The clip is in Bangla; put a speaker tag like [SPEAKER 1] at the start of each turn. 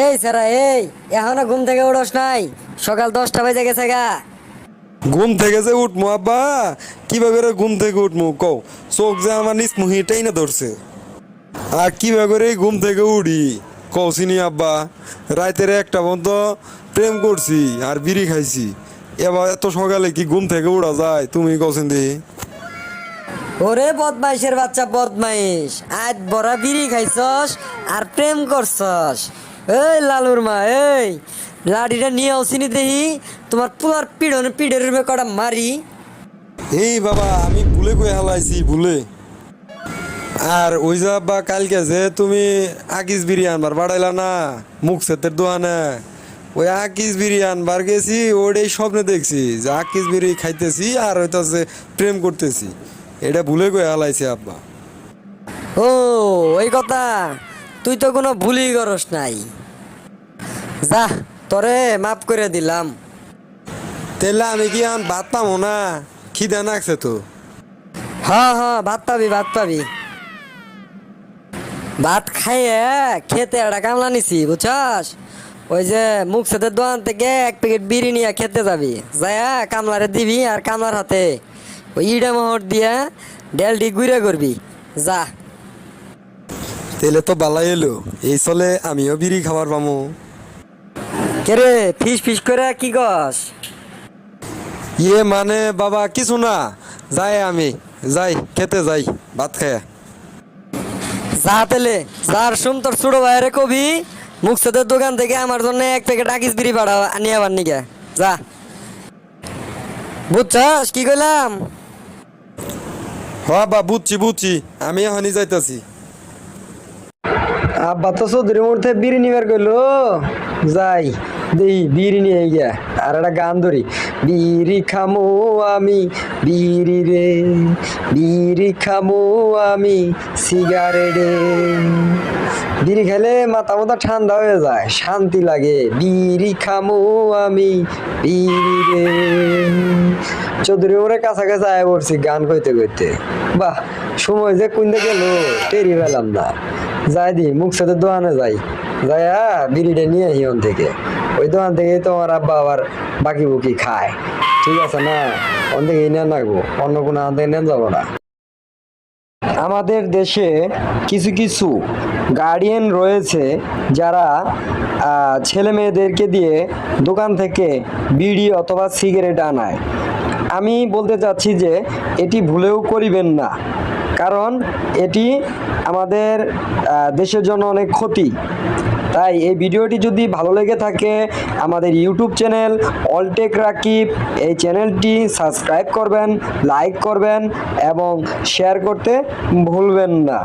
[SPEAKER 1] এই স্যারা এই এখনও ঘুম থেকে উঠোস নাই। সকাল দশটা বেজে গেছে গা।
[SPEAKER 2] ঘুম থেকে যে উঠমু আব্বা। কীভাবে করে ঘুম থেকে উঠমু কও। চোখ যে আমার নিচ মুহিটাই না ধরছে। আর কীভাবে করে ঘুম থেকে উঠি কও চিনি আব্বা। রাতের একটা পর্যন্ত প্রেম করছি আর বিড়ি খাইছি। এবার এত সকালে কি ঘুম থেকে উড়া যায় তুমি কছেন দেখি
[SPEAKER 1] ওরে বদমাইশের বাচ্চা বদমাইশ। আজ বড়া বিড়ি খাইছস আর প্রেম করছস। এই লালুর মা এই। লাঠিটা নিয়ে আসিনি দেহি তোমার পুরার পিড়নে পিড়ের উপরে কটা মারি।
[SPEAKER 2] এই বাবা আমি ভুলে কই হালাইছি ভুলে। আর ওই যে আব্বা কালকে যে তুমি আকিস বিড়ি আনবার বাড়াইলা না মুখ সেতের দোকানে ওই আকিস বিড়ি আনবার গেছি ওটাই স্বপ্নে দেখছি যে আকিস বিড়ি খাইতেছি আর হইতাছে প্রেম করতেছি। এটা ভুলে কই হালাইছি আব্বা।
[SPEAKER 1] ও ওই কথা। তুই তো কোনো ভুলই করস নাই। যা তোরে মাফ করে দিলাম।
[SPEAKER 2] তাহলে আমি কি আন ভাত পাবো না? খিদে নাকছে তো।
[SPEAKER 1] হ্যাঁ হ্যাঁ ভাত পাবি ভাত পাবি। ভাত খাইয়ে খেতে একটা কামলা নিছি বুঝছস? ওই যে মুখ সাথে দোকান থেকে এক প্যাকেট বিড়ি নিয়ে খেতে যাবি। যায়া কামলারে দিবি আর কামলার হাতে। ওই ইডা মোহর দিয়া ডেলটি গুড়ে করবি। যা।
[SPEAKER 2] তাহলে তো বালাই এলো। এই চলে আমিও বিড়ি খাবার পামো।
[SPEAKER 1] কেরে ফিস ফিস করে কি কস?
[SPEAKER 2] ইয়ে মানে বাবা কিছু না। যাই আমি যাই খেতে যাই ভাত খায়।
[SPEAKER 1] যা তেলে যার শুন তোর ছোট ভাইরে কবি মুখ সাথে দোকান থেকে আমার জন্য এক প্যাকেট আকিস বিড়ি পাঠাও নিয়ে আবার নিকে। যা। বুঝছস? কি কইলাম?
[SPEAKER 2] হ বা বুঝছি বুঝছি। আমি এখনই যাইতাছি।
[SPEAKER 1] আব্বা তো চৌধুরী মধ্যে বিড়ি নিবার কইলো যাই, দেই বিড়ি নিয়ে গিয়া আর একটা গান ধরি। বিড়ি খামো আমি বিড়ি রে বিড়ি খামো আমি সিগারেটে বিড়ি খেলে মাথা মাথা ঠান্ডা হয়ে যায়, শান্তি লাগে। বিড়ি খামো আমি বিড়ি রে। চৌধুরী মোড়ে কাছাকাছি আয় পড়ছি গান কইতে কইতে। বাহ, সময় যে কোন গেল, টেরি পেলাম না। যাই দি সাথে দোকানে যাই। যাইয়া বিড়িটা নিয়ে আসি ওন থেকে। ওই দোকান থেকে তোমার আব্বা আবার বাকি বুকি খায়। ঠিক আছে না? ওন থেকে নিয়ে নাকবো। অন্য কোনো আন থেকে নিয়ে যাব না। আমাদের দেশে কিছু কিছু গার্ডিয়ান রয়েছে যারা ছেলে মেয়েদেরকে দিয়ে দোকান থেকে বিড়ি অথবা সিগারেট আনায়। আমি বলতে চাচ্ছি যে এটি ভুলেও করিবেন না। কারণ এটি আমাদের দেশের জন্য অনেক ক্ষতি। তাই এই ভিডিওটি যদি ভালো লেগে থাকে, আমাদের ইউটিউব চ্যানেল অলটেক রাকিব, এই চ্যানেলটি সাবস্ক্রাইব করবেন, লাইক করবেন এবং শেয়ার করতে ভুলবেন না।